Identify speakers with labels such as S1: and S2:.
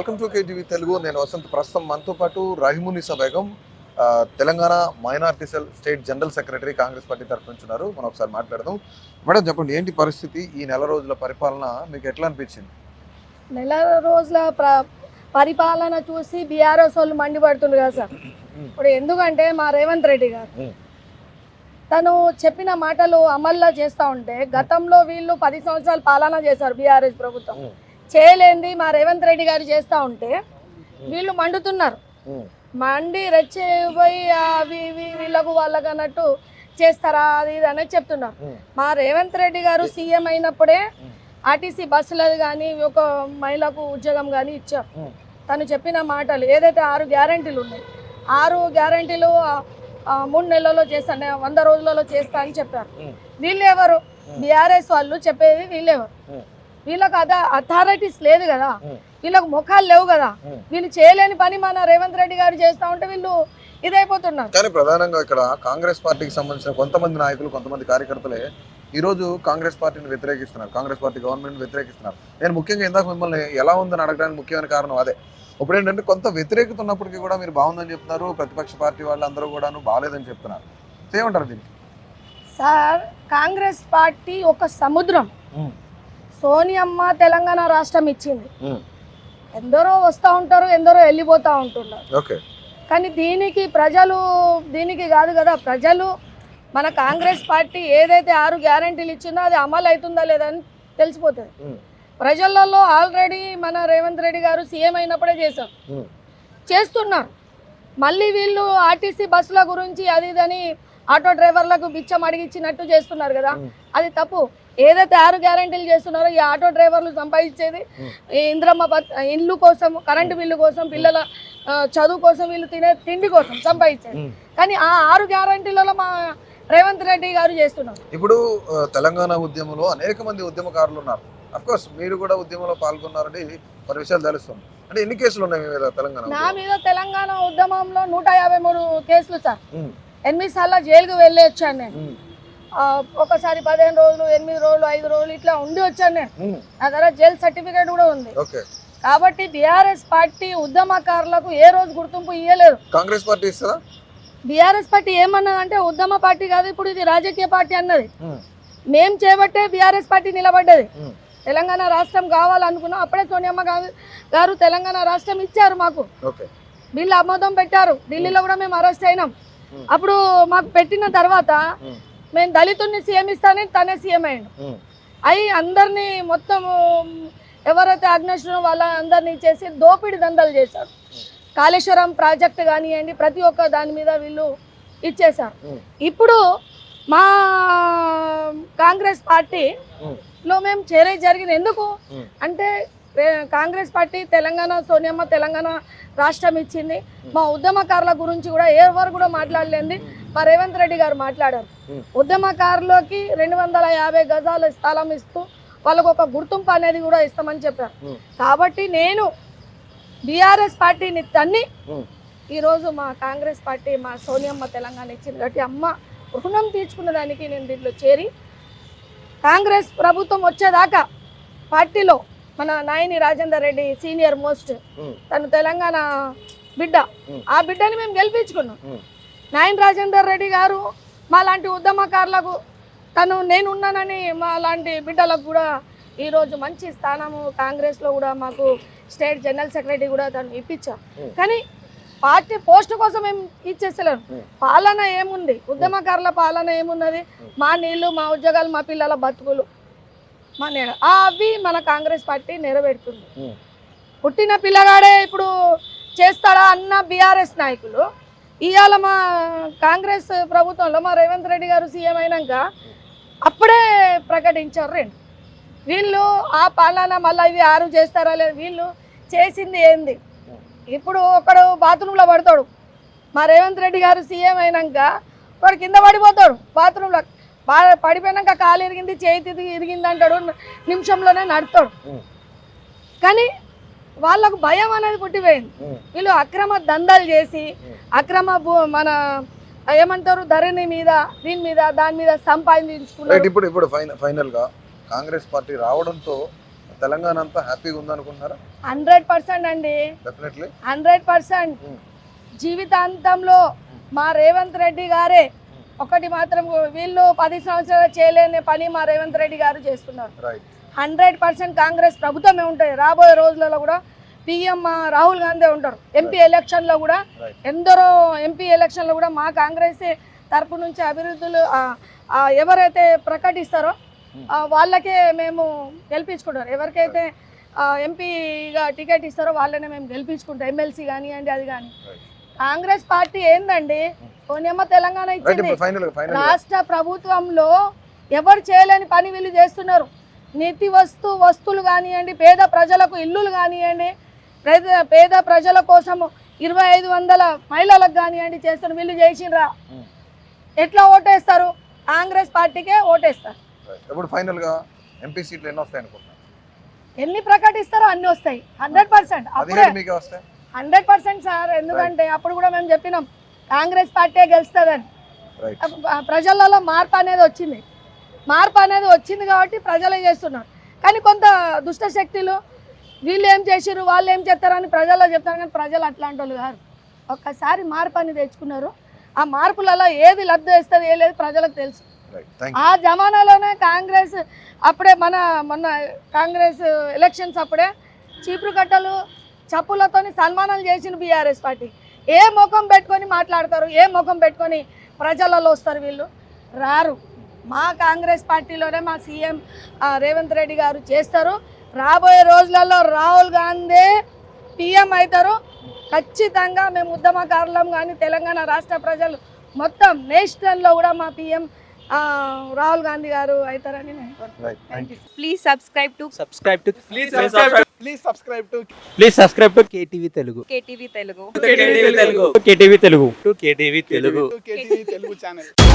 S1: Welcome to KTV Telugu. నేను వసంత్ ప్రస్తుతం మనతో పాటు రహిమునిసా బేగం ఆ, Telangana minority cell state general secretary Congress party తరఫు నుంచి ఉన్నారు. మనం ఒకసారి మాట్లాడదాం. మేడం చెప్పండి ఏంటి పరిస్థితి? ఈ నెల రోజుల పరిపాలన మీకు ఎట్లా అనిపించింది?
S2: నెల రోజుల ప్ర పరిపాలన చూసి బీఆర్ఎస్ వాళ్ళు మండిపడుతుండ్రు కదా సార్. ఇప్పుడు ఎందుకంటే మా రేవంత్ రెడ్డి గారు. తను చెప్పిన మాటలు అమల్లో చేస్తూ ఉంటే గతంలో వీళ్ళు పది సంవత్సరాలు పాలన చేశారు బీఆర్ఎస్ ప్రభుత్వం. చేయలేంది మా రేవంత్ రెడ్డి గారు చేస్తూ ఉంటే వీళ్ళు మండుతున్నారు. మండి రెచ్చిపోయి అవి ఇవి వీళ్ళకు వాళ్ళకు అన్నట్టు చేస్తారా అది ఇది అనేది చెప్తున్నారు. మా రేవంత్ రెడ్డి గారు సీఎం అయినప్పుడే. ఆర్టీసీ బస్సులది కానీ ఒక మహిళకు ఉద్యోగం కానీ ఇచ్చారు. తను చెప్పిన మాటలు ఏదైతే ఆరు గ్యారంటీలు ఉన్నాయి ఆరు గ్యారంటీలు మూడు నెలల్లో చేస్తాను వంద రోజులలో చేస్తా అని చెప్పారు.
S1: మ్మ్.
S2: వీళ్ళు ఎవరు? బీఆర్ఎస్ వాళ్ళు చెప్పేది వీళ్ళెవరు. వీళ్ళకి అదా అథారిటీస్ లేదు కదా. వీళ్ళకి ముఖాలు లేవు కదా. వీళ్ళు చేయలేని పని మన రేవంత్ రెడ్డి గారు చేస్తా ఉంటే వీళ్ళు ఇదైపోతున్నారు.
S1: కానీ ప్రధానంగా ఇక్కడ కాంగ్రెస్ పార్టీకి సంబంధించిన కొంతమంది నాయకులు కొంతమంది కార్యకర్తలే ఈ రోజు కాంగ్రెస్ పార్టీని వ్యతిరేకిస్తున్నారు. కాంగ్రెస్ పార్టీ గవర్నమెంట్ వ్యతిరేకిస్తున్నారు. నేను ముఖ్యంగా ఇందాక మిమ్మల్ని ఎలా ఉందని అడగడానికి ముఖ్యమైన కారణం అదే. ఇప్పుడు ఏంటంటే కొంత వ్యతిరేకత ఉన్నప్పటికీ కూడా మీరు బాగుందని చెప్తున్నారు. ప్రతిపక్ష పార్టీ వాళ్ళందరూ కూడాను బాగాలేదని చెప్తున్నారు. ఏమంటారు దీనికి?
S2: సార్ కాంగ్రెస్ పార్టీ ఒక సముద్రం. సోనియమ్మ తెలంగాణ రాష్ట్రం ఇచ్చింది. ఎందరో వస్తూ ఉంటారు ఎందరో వెళ్ళిపోతూ ఉంటున్నారు. కానీ దీనికి ప్రజలు దీనికి కాదు కదా ప్రజలు మన కాంగ్రెస్ పార్టీ ఏదైతే ఆరు గ్యారంటీలు ఇచ్చిందో అది అమలు అవుతుందా లేదా అని తెలిసిపోతుంది. ప్రజలలో ఆల్రెడీ మన రేవంత్ రెడ్డి గారు సీఎం అయినప్పుడే చేశారు. చేస్తున్నారు. మళ్ళీ వీళ్ళు ఆర్టీసీ బస్సుల గురించి అది ఇదని ఆటో డ్రైవర్లకు బిచ్చం అడిగిచ్చినట్టు చేస్తున్నారు కదా. అది తప్పు. ఏదైతే ఆరు గ్యారంటీలు చేస్తున్నారో ఈ ఆటో డ్రైవర్లు సంపాదించేది ఇంద్రమ్మ ఇండ్లు కోసం కరెంటు బిల్లు కోసం పిల్లల చదువు కోసం వీళ్ళు తినే తిండి కోసం సంపాదించేది. కానీ ఆ ఆరు గ్యారంటీలలో మా రేవంత్ రెడ్డి గారు చేస్తున్నారు.
S1: ఇప్పుడు తెలంగాణ ఉద్యమంలో అనేక మంది ఉద్యమకారులు ఉన్నారు. అఫ్ కోర్స్ మీరు కూడా ఉద్యమంలో పాల్గొన్నారని కొన్ని విషయాలు తెలుస్తుంది. అంటే ఎన్ని కేసులు ఉన్నాయి మీద తెలంగాణ
S2: నా? మీద తెలంగాణ ఉద్యమంలో నూట యాభై మూడు కేసులు సార్. ఎనిమిది సార్లు జైలుకు వెళ్ళి వచ్చాను నేను ఒకసారి పదిహేను రోజులు ఎనిమిది రోజులు ఐదు రోజులు ఇట్లా ఉండి వచ్చాను నేను. నా దగ్గర జైలు సర్టిఫికేట్ కూడా ఉంది. కాబట్టి బీఆర్ఎస్ పార్టీ ఉద్యమకారులకు ఏ రోజు గుర్తింపు ఇవ్వలేదు
S1: కాంగ్రెస్ పార్టీ ఇస్తుందా?
S2: బీఆర్ఎస్ పార్టీ ఏమన్నదంటే ఉద్యమ పార్టీ కాదు ఇప్పుడు ఇది రాజకీయ పార్టీ అన్నది. మేం చేపట్టే బీఆర్ఎస్ పార్టీ నిలబడ్డది. తెలంగాణ రాష్ట్రం కావాలనుకున్నాం అప్పుడే సోనియమ్మ గారు తెలంగాణ రాష్ట్రం ఇచ్చారు మాకు. వీళ్ళు ఆమోదం పెట్టారు. ఢిల్లీలో కూడా మేము అరెస్ట్ అయినాం. అప్పుడు మాకు పెట్టిన తర్వాత మేము దళితుడిని సీఎం ఇస్తానని తనే సీఎం అయ్యాడు. అయి అందరినీ మొత్తం ఎవరైతే అగ్నేశ్వరం వాళ్ళ అందరినీ చేసి దోపిడి దందాలు చేశారు. కాళేశ్వరం ప్రాజెక్ట్ కానివ్వండి ప్రతి ఒక్క దాని మీద వీళ్ళు ఇచ్చేశారు. ఇప్పుడు మా కాంగ్రెస్ పార్టీ
S1: ఉమ్,
S2: లో మేము చేరే జరిగింది. ఎందుకు. అంటే కాంగ్రెస్ పార్టీ తెలంగాణ సోనియమ్మ తెలంగాణ రాష్ట్రం ఇచ్చింది. మా ఉద్యమకారుల గురించి కూడా ఎవరు కూడా మాట్లాడలేంది. మా రేవంత్ రెడ్డి గారు మాట్లాడారు. ఉద్యమకారులకి రెండు వందల యాభై గజాల స్థలం ఇస్తూ వాళ్ళకు ఒక గుర్తింపు అనేది కూడా ఇస్తామని చెప్పారు. కాబట్టి నేను బీఆర్ఎస్ పార్టీని తన్ని ఈరోజు మా కాంగ్రెస్ పార్టీ మా సోనియమ్మ తెలంగాణ ఇచ్చింది. కాబట్టి అమ్మ రుణం తీర్చుకున్న దానికి నేను దీంట్లో చేరి కాంగ్రెస్ ప్రభుత్వం వచ్చేదాకా పార్టీలో మన నాయని రాజేందర్ రెడ్డి సీనియర్ మోస్ట్. తను తెలంగాణ బిడ్డ. ఆ బిడ్డని మేము గెలిపించుకున్నాం. నాయన్ రాజేందర్ రెడ్డి గారు మా లాంటి ఉద్యమకారులకు తను నేను ఉన్నానని మా లాంటి బిడ్డలకు కూడా ఈరోజు మంచి స్థానము. కాంగ్రెస్లో కూడా మాకు స్టేట్ జనరల్ సెక్రటరీ కూడా తను ఇప్పించారు
S1: ఉమ్.
S2: కానీ పార్టీ పోస్ట్ కోసం ఏం ఇచ్చేసలేరు
S1: ఉమ్.
S2: పాలన ఏముంది? ఉద్యమకారుల పాలన ఏమున్నది? మా నీళ్ళు మా ఉద్యోగాలు మా పిల్లల బతుకులు. మా నేడ ఆ అవి మన కాంగ్రెస్ పార్టీ నెరవేరుతుంది. పుట్టిన పిల్లగాడే ఇప్పుడు చేస్తాడా అన్న బీఆర్ఎస్ నాయకులు. ఇవాళ మా కాంగ్రెస్ ప్రభుత్వంలో మా రేవంత్ రెడ్డి గారు సీఎం అయినాక అప్పుడే ప్రకటించారు రెండు. వీళ్ళు ఆ పాలన మళ్ళీ ఇవి ఆరు చేస్తారా లేదు వీళ్ళు చేసింది ఏంది? ఇప్పుడు ఒకడు బాత్రూంలో పడతాడు. మా రేవంత్ రెడ్డి గారు సీఎం అయినాక వాడు కింద పడిపోతాడు. బాత్రూంలో పడిపోయినాక కాలు ఇరిగింది చేతి ఇరిగింది అంటాడు నిమిషంలోనే నడుతాడు. కానీ వాళ్ళకు భయం అనేది పుట్టిపోయింది. వీళ్ళు అక్రమ దందాలు చేసి. అక్రమ మన ఏమంటారు ధరణి మీద దీని మీద దాని మీద సంపాదించుకున్నారు.
S1: ఇప్పుడు ఇప్పుడు ఫైనల్గా కాంగ్రెస్ పార్టీ రావడంతో తెలంగాణ అంతా హ్యాపీగా ఉందనుకుంటున్నారా?
S2: హండ్రెడ్ పర్సెంట్ అండి. Hundred percent. జీవితాంతంలో మా రేవంత్ రెడ్డి గారే ఒకటి మాత్రం వీళ్ళు పది సంవత్సరాలు చేయలేని పని మా రేవంత్ రెడ్డి గారు చేస్తున్నారు. హండ్రెడ్ పర్సెంట్ కాంగ్రెస్ ప్రభుత్వమే ఉంటుంది. రాబోయే రోజులలో కూడా పిఎం రాహుల్ గాంధీ ఉంటారు. ఎంపీ ఎలక్షన్లో కూడా. ఎందరో ఎంపీ ఎలక్షన్లో కూడా మా కాంగ్రెస్ తరపు నుంచి అభివృద్ధులు ఎవరైతే ప్రకటిస్తారో
S1: Hmm.
S2: వాళ్ళకే మేము గెలిపించుకుంటారు. ఎవరికైతే ఎంపీగా టికెట్ ఇస్తారో వాళ్ళనే మేము గెలిపించుకుంటాం. ఎమ్మెల్సీ కానివ్వండి అది కానీ. కాంగ్రెస్ పార్టీ ఏందండి? పోనేమో తెలంగాణ ఇచ్చింది. రాష్ట్ర ప్రభుత్వంలో ఎవరు చేయలేని పని వీళ్ళు చేస్తున్నారు. నితి వస్తు వస్తువులు కానివ్వండి పేద ప్రజలకు ఇల్లులు కానివ్వండి పేద పేద ప్రజల కోసము ఇరవై ఐదు వందల మహిళలకు కానివ్వండి చేస్తున్నారు వీళ్ళు చేసిండ్రా.
S1: Hmm.
S2: ఎట్లా ఓటేస్తారు? కాంగ్రెస్ పార్టీకే ఓటేస్తారు.
S1: ఇప్పుడు ఫైనల్గా ఎంపీ సీట్లు ఎన్ని వస్తాయి
S2: ఎన్ని ప్రకటిస్తారో అన్ని వస్తాయి. Hundred percent. అప్పుడే. హండ్రెడ్ పర్సెంట్ సార్ ఎందుకంటే అప్పుడు కూడా మేము చెప్పినాం కాంగ్రెస్ పార్టీ గెలుస్తుందని. ప్రజలలో మార్పు అనేది వచ్చింది. మార్పు అనేది వచ్చింది కాబట్టి ప్రజలే చేస్తున్నారు? కానీ కొంత దుష్ట శక్తులు వీళ్ళు ఏం చేసిర్రు వాళ్ళు ఏం చేస్తారని ప్రజల్లో చెప్తారు కానీ ప్రజలు అట్లాంటి వాళ్ళు కాదు. ఒక్కసారి మార్పు అని తెచ్చుకున్నారు. ఆ మార్పులలో ఏది లబ్ధి వేస్తుంది ఏ లేదు ప్రజలకు తెలుసు. ఆ జమానాలోనే కాంగ్రెస్ అప్పుడే మన మొన్న కాంగ్రెస్ ఎలక్షన్స్ అప్పుడే చీపురు కట్టలు చప్పులతోని సన్మానాలు చేసిన బీఆర్ఎస్ పార్టీ. ఏ ముఖం పెట్టుకొని మాట్లాడతారు ఏ ముఖం పెట్టుకొని ప్రజలలో వస్తారు వీళ్ళు? రారు. మా కాంగ్రెస్ పార్టీలోనే మా సీఎం రేవంత్ రెడ్డి గారు చేస్తారు. రాబోయే రోజులలో రాహుల్ గాంధీ పిఎం అవుతారు. ఖచ్చితంగా మేము ఉద్యమకారులం కానీ తెలంగాణ రాష్ట్ర ప్రజలు మొత్తం నేషనల్లో కూడా మా పిఎం రాహుల్ గాంధీ గారు అవుతారని నేను కోరుకుంటున్నాను.
S1: Right thank you
S3: Please subscribe. To
S4: subscribe to
S5: Please subscribe. Please subscribe to
S4: please subscribe to KTV Telugu
S3: KTV Telugu.
S5: KTV Telugu.
S4: KTV Telugu